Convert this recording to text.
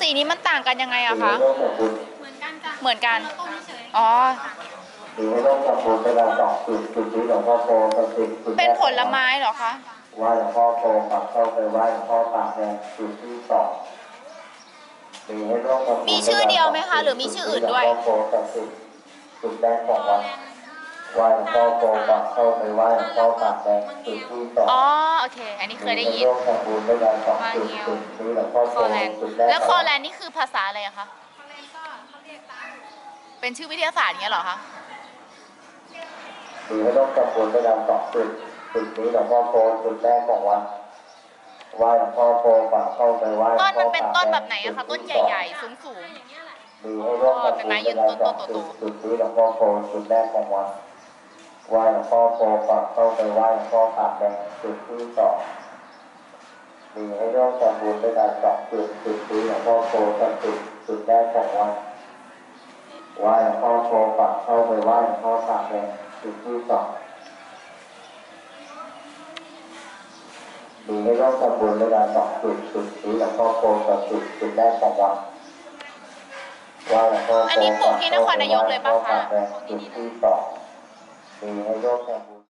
สีนี้มันต่างกันยังไงอะคะร่วมทำบุญเหมือนกันจ้ะเหมือนกัน เราต้มเฉยอ๋อ หรือให้ร่วมทำบุญในการสองจุดจุดนี้หลวงพ่อโตกับจุดจุดแรกเป็นผลไม้เหรอคะ ไหว้หลวงพ่อโตกลับเข้าไปไหว้หลวงพ่อปากแดงจุดที่สองหรือให้ร่วมทำบุญมีชื่อเดียวไหมคะหรือมีชื่ออื่นด้วย หลวงพ่อโตกับจุดจุดแรกของวัด ไหว้หลวงพ่อโตกลับเข้าไปไหว้หลวงพ่อปากแดงจุดที่สองอ๋อโอเค อันนี้เคยได้ยินร่วมทำบุญในการสองจุดจุดนี้หลวงพ่อคโตอแลนด์จุดแรกแล้วคอแลนด์นี่คือภาษาอะไรอะคะเขาเรียกก็เขาเรียกตามเป็นชื่อวิทยาศาสตร์อย่างเงี้ยเหรอคะหรือให้ร่วมทำบุญในการสองจุดจุดนี้หลวงพ่อโตจุดแรกของวัดไหว้หลวงพ่อโตกลับเข้าไปไหว้หลวงต้นพ่มัอนเป็นต้นแบบไหนอะคะต้นใหญ่ๆสูงอย่างเงี้ยแหละหรือให้ร่วมทำบุญในการสองจุดจุดนี้หลวงพ่อโตจุดแรกของวัด ไหว้หลวงพ่อโตกลับเข้าไปไหว้หลวงพ่อปากแดงจุดที่สองหรือให้ร่วมทำบุญในการสองจุดจุดนี้หลวงพ่อโตกับจุดจุดแรกของวัดไหว้หลวงพ่อโตกลับเข้าไปไหว้หลวงพ่อปากแดงจุดที่สองมีให้ร่วมทำบุญในการสองจุดจุดนี้หลวงพ่อโคกับจุดจุดแรกของวัดว่าหลวงพ่ออันนี้ปลูกที่นครนายกเลยปะคะจุดที่สอง มีให้ร่วมทำบุญ